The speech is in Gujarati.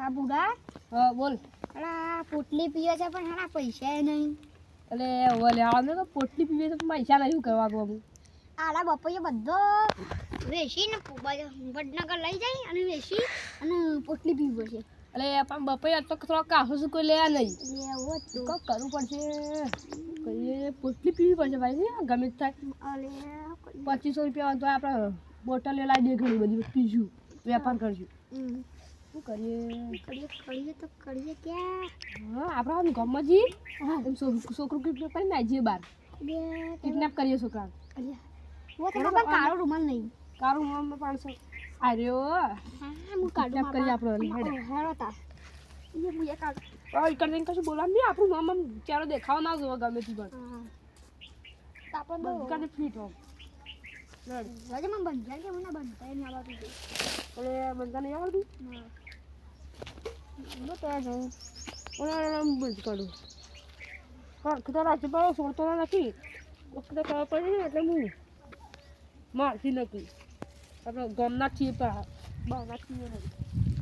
આ બુડા? હા બોલ. અલા પોટલી પીવે છે પણ હાલા પૈસા નહીં. એટલે ઓલે આને તો પોટલી પીવે તો પૈસા નહીં કરવાનું અમુક? આલા બપોરે બધો વેચીને વડનગર લઈ જાય અને વેચી અને પોટલી પીવું પડશે. અલે પણ બપોરે તો થોડો કાહો શું કોઈ લેવા નહીં. એવો તો. કરવું પડશે. કહીએ પોટલી પીવી પડશે ભાઈ ગમે થાય. અલે પચીસો રૂપિયા તો આપણે બોટલ લાવી દે ઘણી બધી પીશું. વેપાર કરશું શું કરીએ? કરીએ કરીએ તો કરીએ ક્યાં? હા આપણે આમ ગામમાં જઈએ એમ છોકરું કિડનેપ કરીને જઈએ બહાર. કિડનેપ કરીએ છોકરા વો તો પણ કાળો રૂમાલ નહીં. કારું મામા પાંચસો આર્યો હા હું કાઢું કરીએ આપણો હેડે. હેડો તા ગમે ફીટ હો રાજા મને બંધાય કે મને બંધાય નહીં આવતું હતું. એટલે બધા નહીં આવડતું જાઉં ઓલા બંધ કરું હા રાજ્ય બરો છોડતો નથી વખતે ખબર પડી ને એટલે હું મારથી નથી આપણે ગામના છીએ બહારના છીએ નહીં